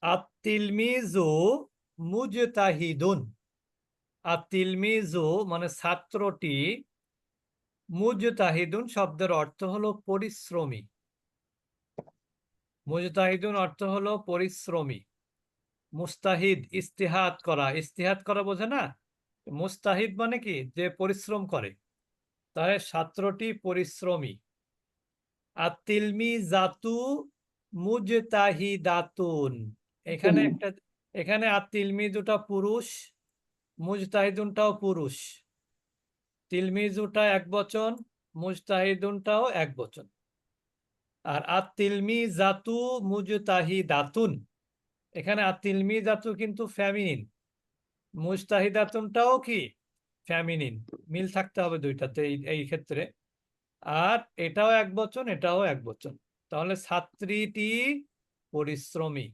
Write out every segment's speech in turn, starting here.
আত্তিলমিজু মুজতাহিদুন। আত্তিলমিজু মানে ছাত্রটি মুজতাহিদুন শব্দের অর্থ হলো পরিশ্রমী। মুজতাহিদুন অর্থ হলো পরিশ্রমী। মুস্তাহিদ, ইস্তিহাদ করা। ইস্তিহাদ করা বোঝে না? মুস্তাহিদ মানে কি? যে পরিশ্রম করে। তাহলে ছাত্রটি পরিশ্রমী। আর তিলমি জাতু মুজতাহিদাতুন। এখানে একটা এখানে আর তিলমি দুটা পুরুষ মুজতাহিদুনটাও পুরুষ। তিলমিজুটা এক বচন মুজতাহিদুনটাও এক বচন। আর আর তিলমি জাতু মুজতাহিদাতুন। এখানে আর তিলমি জাতু কিন্তু ফ্যামিনিন। মুজতাহিদাতুনটাও কি? ফ্যামিনিন। মিল থাকতে হবে দুইটাতে এই এই ক্ষেত্রে। আর এটাও এক বচন এটাও এক বচন। তাহলে ছাত্রীটি পরিশ্রমী।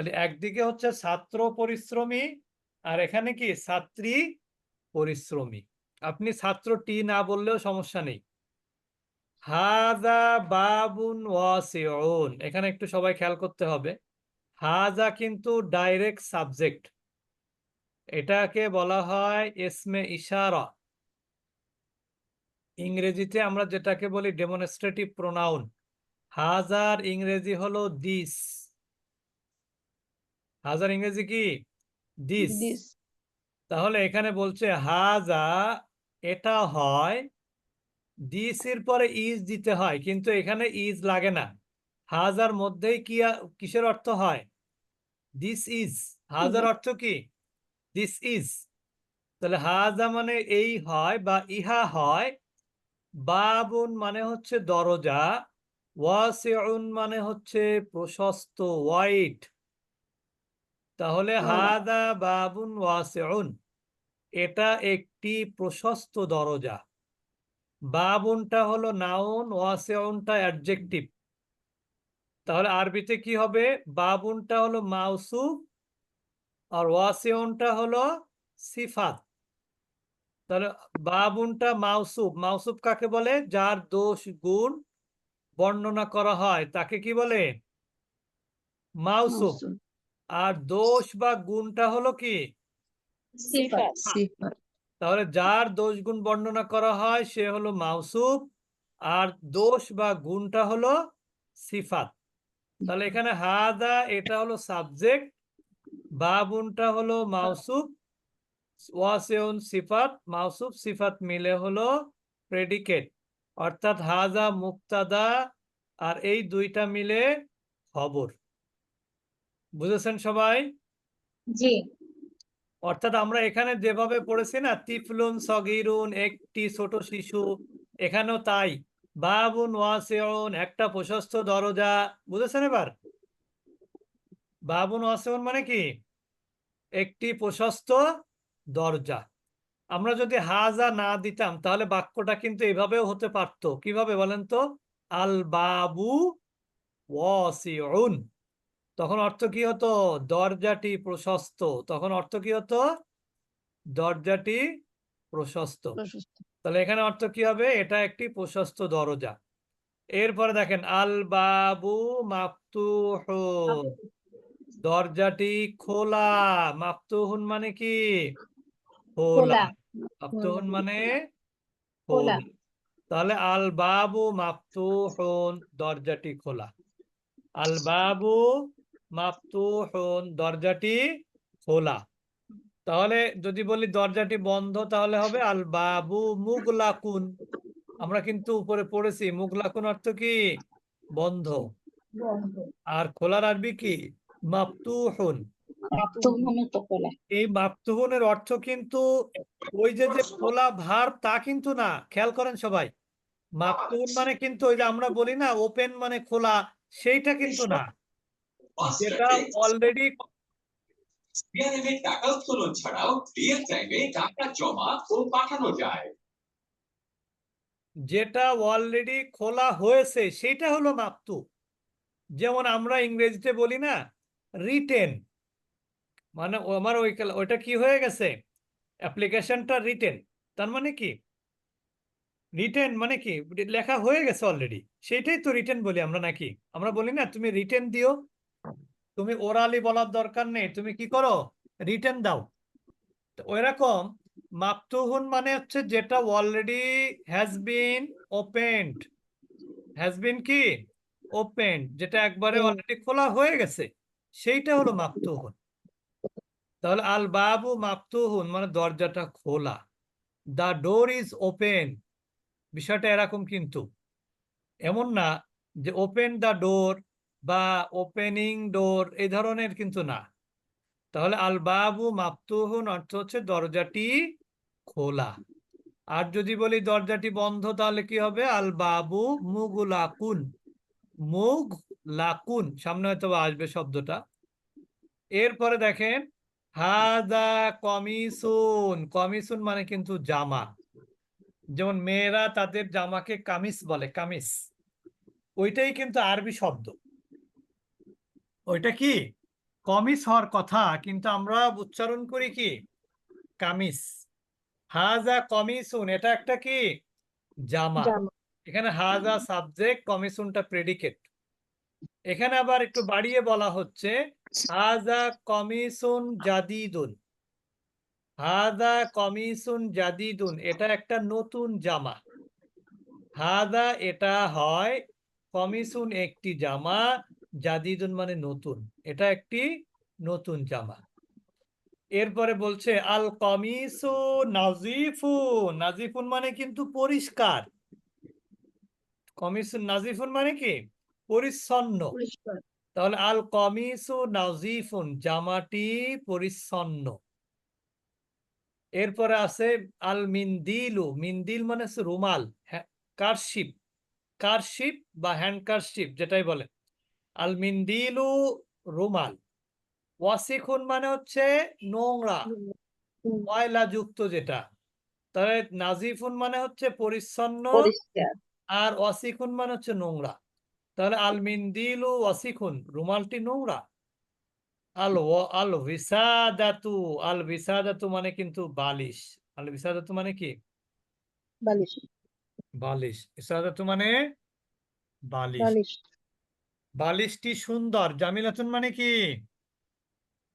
তাহলে একদিকে হচ্ছে ছাত্র পরিশ্রমী, আর এখানে কি? ছাত্রী পরিশ্রমী। আপনি ছাত্র টি না বললেও সমস্যা নেই। হাজা বাবুন ওয়াসিউন। এখানে একটু সবাই খেয়াল করতে হবে। হাজা কিন্তু ডাইরেক্ট সাবজেক্ট। এটাকে বলা হয় এসমে ইশারা। ইংরেজিতে আমরা যেটাকে বলি ডেমনস্ট্রেটিভ প্রোনাউন। হাজার ইংরেজি হলো দিস। হাজার ইংরেজি কি? দিস. তাহলে এখানে বলছে হাজা এটা হয় দিস এর পরে ইজ দিতে হয় কিন্তু এখানে ইজ লাগে না। হাজার মধ্যেই কি কিসের অর্থ হয়? This is. হাজার অর্থ কি? This is. তাহলে হাজা মানে এই হয় বা ইহা হয় বাবুন মানে হচ্ছে দরজা ওয়াসিউন মানে হচ্ছে প্রশস্ত ওয়াইড তাহলে হাদা বাবুন ওয়াসিউন। এটা একটি প্রশস্ত দরজা। বাবুনটা হলো নাউন ওয়াসিউনটা অ্যাডজেক্টিভ। তাহলে আরবিতে কি হবে? বাবুনটা হলো মাউসুফ আর ওয়াসিউনটা হলো সিফাত। তাহলে বাবুনটা মাউসুফ। মাউসুফ কাকে বলে? যার দোষ গুণ বর্ণনা করা হয় তাকে কি বলে? মাউসুফ. আর দোষ বা গুণটা হলো কি. তাহলে যার দোষ গুণ বর্ণনা করা হয় সে হলো মাউসুফ আর দোষ বা গুণটা হলো সিফাত। তাহলে এখানে হাদা এটা হলো সাবজেক্ট বা বাবুনটা হলো মাউসুফ ওয়াসিউন সিফাত মাউসুফ সিফাত মিলে হলো প্রেডিকেট অর্থাৎ হাজা মুক্তাদা আর এই দুইটা মিলে খবর। বুঝেছেন সবাই? জি। অর্থাৎ আমরা এখানে যেভাবে পড়েছি না তিফলুন সগিরুন একটি ছোট শিশু এখানেও তাই। বাবুন ওয়াসিউন একটা প্রশস্ত দরজা বুঝেছেন এবার? বাবুন ওয়াসিউন মানে কি? একটি প্রশস্ত দরজা। আমরা যদি হাজা না দিতাম তাহলে বাক্যটা কিন্তু এভাবেও হতে পারতো। কীভাবে বলেন তো? আল বাবু ওয়াসিউন। তখন অর্থ কি হতো? দরজাটি প্রশস্ত। তখন অর্থ কি হতো? দরজাটি প্রশস্ত। তাহলে এখানে অর্থ কি হবে? এটা একটি প্রশস্ত দরজা। এরপরে দেখেন আল বাবু মাফতুহুন দরজাটি খোলা। মাফতুহুন মানে কি? খোলা। মানে খোলা। তাহলে আল বাবু মাফতুহুন দরজাটি খোলা। আল বাবু মাফতুহুন, দরজাটি খোলা। তাহলে যদি বলি দরজাটি বন্ধ, তাহলে হবে আল বাবু মুগলাকুন। আমরা কিন্তু উপরে পড়েছি। মুগলাকুন অর্থ কি? বন্ধ। আর খোলার আরবি কি? খোলা এই মাফতুহুনের অর্থ কিন্তু ওই যে যে খোলা ভার তা কিন্তু না। খেয়াল করেন সবাই। মাফতুহুন মানে কিন্তু ওই যে আমরা বলি না, ওপেন মানে খোলা, সেইটা কিন্তু না। যেটা অলরেডি বিআরএমে টাকা উত্তোলন ছাড়াও রিয়েল টাইমে টাকা জমা ও পাঠানো যায়। যেটা অলরেডি খোলা হয়েছে সেটা হলো মাপতু। যেমন আমরা ইংরেজিতে বলি না রিটেন মানে আমার ওই ওইটা কি হয়ে গেছে? অ্যাপ্লিকেশনটা রিটেন তার মানে কি? রিটেন মানে কি? লেখা হয়ে গেছে অলরেডি সেটাই তো রিটেন বলি আমরা নাকি? আমরা বলি না তুমি রিটেন দিও তুমি ওরালি বলার দরকার নেই তুমি কি করো? রিটেন দাও। ওইরকম মাফতুহুন মানে হচ্ছে যেটা already has been opened has been কি? ওপেন যেটা একবারে অলরেডি খোলা হয়ে গেছে। সেইটা হলো মাফতুহুন তাহলে আল বাবু মাফতুহুন মানে দরজাটা খোলা। দা ডোর ইজ ওপেন বিষয়টা এরকম কিন্তু। এমন না যে ওপেন দা ডোর বা ওপেনিং ডোর এই ধরনের কিন্তু না। তাহলে আল বাবু মাফতুহুন অর্থ হচ্ছে দরজাটি খোলা। আর যদি বলি দরজাটি বন্ধ, তাহলে কি হবে? আল বাবু মুগুলাকুন মুগ লাকুন সামনে হয়তো আসবে শব্দটা। এরপরে দেখেন হাদা কমিসুন কমিসুন মানে কিন্তু জামা। যেমন মেয়েরা তাদের জামাকে কামিস বলে, কামিস। ওইটাই কিন্তু আরবি শব্দ। ওইটা কি? কমিস হওয়ার কথা কিন্তু আমরা উচ্চারণ করি কি? কামিস। হাজা কমিসুন এটা একটা কি? জামা। এখানে হাজা সাবজেক্ট কমিশনটা প্রেডিকেট এখানে আবার একটু বাড়িয়ে বলা হচ্ছে হাজা কমিশন জাদিদুন। হাজা কমিশন জাদিদুন এটা একটা নতুন জামা। হাজা এটা হয় কমিশন একটি জামা জাদিদুন মানে নতুন। এটা একটি নতুন জামা। এরপরে বলছে আল কমিসু নাজিফুন নাজিফুন মানে কিন্তু পরিষ্কার। কমিসুন নাজিফুন মানে কি? পরিচ্ছন্ন। তাহলে আল কমিসু নাজিফুন জামাটি পরিচ্ছন্ন। এরপরে আছে আল মিন্দিলু। মিন্দিল মানে রুমাল কারশিপ কারশিপ বা হ্যান্ড কারশিপ যেটাই বলে আল মিন্দিলু রুমাল। ওয়াসিখুন মানে হচ্ছে নোংরা। ময়লা যুক্ত যেটা। তাহলে নাজিফুন মানে হচ্ছে পরিচ্ছন্ন। আর ওয়াসিখুন মানে হচ্ছে নোংরা। তাহলে আল মিন্দিলু ওয়াসিখুন রুমালটি নোংরা? আল আল বিসাদাতু আল বিসাদাতু মানে কিন্তু বালিশ। আল বিসাদাতু মানে কি? বালিশ। বালিশ। বিসাদাতু মানে বালিশ। বালিশটি সুন্দর। জামিলাতুন মানে কি?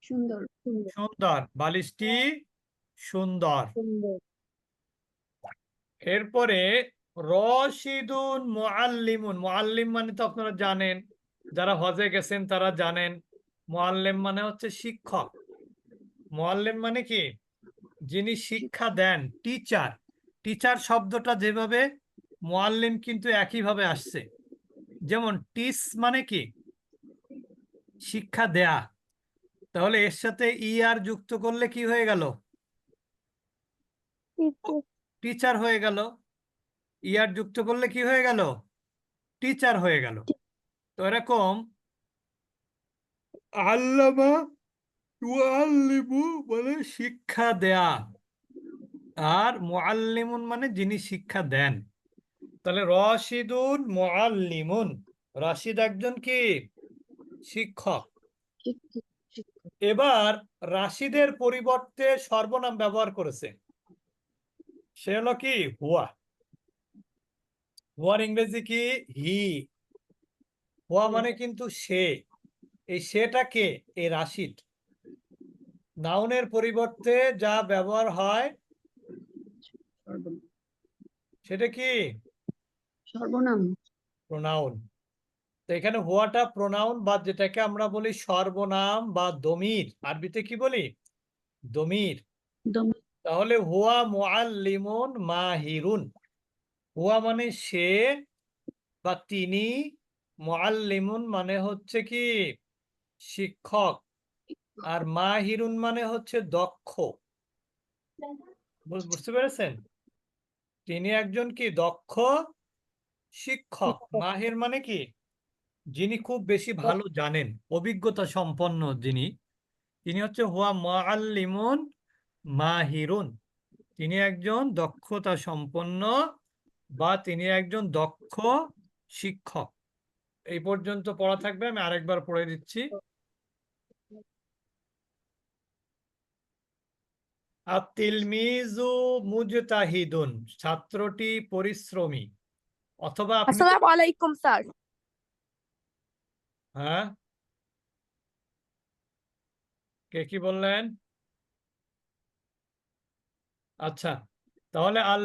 সুন্দর সুন্দর। বালিশটি সুন্দর। এরপরে রশিদুন মুআল্লিমুন। মুআল্লিম মানে তো আপনারা জানেন যারা হজে গেছেন তারা জানেন। মুআল্লিম মানে হচ্ছে শিক্ষক। মুআল্লিম মানে কি? যিনি শিক্ষা দেন টিচার। টিচার শব্দটা যেভাবে মুআল্লিম কিন্তু একইভাবে আসছে। যেমন টিস মানে কি? শিক্ষা দেয়া। তাহলে এর সাথে ইআর যুক্ত করলে কি হয়ে গেল? টিচার হয়ে গেল। ইয়ার যুক্ত করলে কি হয়ে গেল? টিচার হয়ে গেল। তো এরকম আল্লামা তুআল্লিমু মানে শিক্ষা দেয়া। আর মুআল্লিমুন মানে যিনি শিক্ষা দেন। তাহলে রশিদুন মুআল্লিমুন। রশিদ একজন কি? শিক্ষক। এবার রাশিদের পরিবর্তে সর্বনাম ব্যবহার করেছে। সে হলো কি? হুয়া। হুয়ার ইংরেজি কি? হি। হুয়া মানে কিন্তু সে। এই সেটা কে? এই রাশিদ। নাউনের পরিবর্তে যা ব্যবহার হয়, সেটা কি? সর্বনাম। প্রোনাউন তো এখানে হুয়াটা প্রোনাউন বা যেটাকে আমরা বলি সর্বনাম বা দমির আরবিতে কি বলি? দমির। দম তাহলে হুয়া মুআল্লিমুন মাহিরুন। হুয়া মানে সে বা তিনি মুআল্লিমুন মানে হচ্ছে কি? শিক্ষক। আর মাহিরুন মানে হচ্ছে দক্ষ। বুঝতে পেরেছেন? তিনি একজন কি? দক্ষ শিক্ষক। মাহির মানে কি? যিনি খুব বেশি ভালো জানেন অভিজ্ঞতা সম্পন্ন যিনি তিনি হচ্ছে হুয়া মুআল্লিমুন মাহিরুন। তিনি একজন দক্ষতা সম্পন্ন বা তিনি একজন দক্ষ শিক্ষক। এই পর্যন্ত পড়া থাকবে আমি আরেকবার পড়ে দিচ্ছি। আতিলমিজু মুজতাহিদুন ছাত্রটি পরিশ্রমী। অথবা আসসালামু আলাইকুম স্যার। হ্যাঁ? কে কি বললেন? আচ্ছা তাহলে আল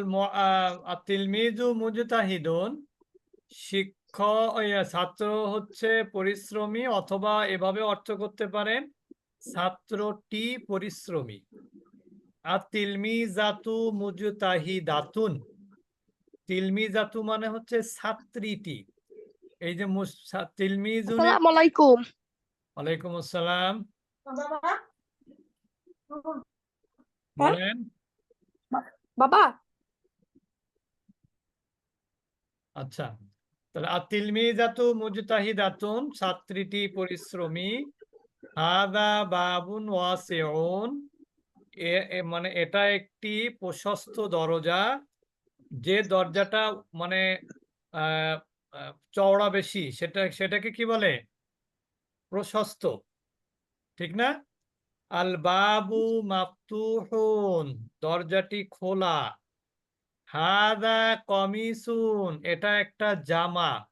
মুজতাহিদুন শিক্ষক ছাত্র হচ্ছে পরিশ্রমী অথবা এভাবে অর্থ করতে পারেন ছাত্রটি পরিশ্রমী। আর তিলমিজাতু মুজতাহিদাতুন। তিলমিজাতু মানে হচ্ছে ছাত্রীটি। এই যে আসসালামু আলাইকুম। ওয়ালাইকুম আসসালাম? বলেন। বাবা? আচ্ছা তাহলে আর তিলমিজাতু মুজতাহিদাতুন ছাত্রীটি পরিশ্রমী। হাদা বাবুন ওয়াসিউন। মানে এটা একটি প্রশস্ত দরজা। যে দরজাটা মানে চওড়া বেশি, সেটা, সেটাকে কি বলে? প্রশস্ত। ঠিক না? আল বাবু মাফতুহুন, দরজাটি খোলা। হাদা কমিসুন, এটা একটা জামা।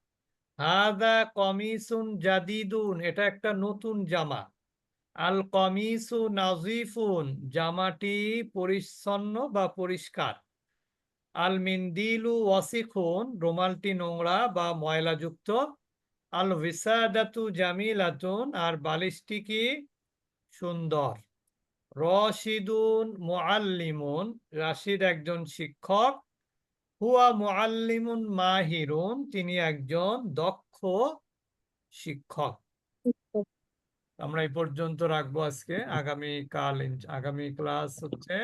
হাদা কমিসুন জাদিদুন, এটা একটা নতুন জামা। আল কমিসু নাজিফুন, জামাটি পরিচ্ছন্ন বা পরিষ্কার। আল মিন্দিলু ওয়াসিখুন, রুমালটি নোংরা বা ময়লাযুক্ত। আল ভিসাদাতু জামিলাতুন, আর বালিশটি কি সুন্দর? রশিদুন মুআল্লিমুন, রাশিদ একজন শিক্ষক। হুয়া মুআল্লিমুন মাহিরুন, তিনি একজন দক্ষ শিক্ষক। আমরা এই পর্যন্ত রাখব আজকে। আগামী কাল আগামী ক্লাস হচ্ছে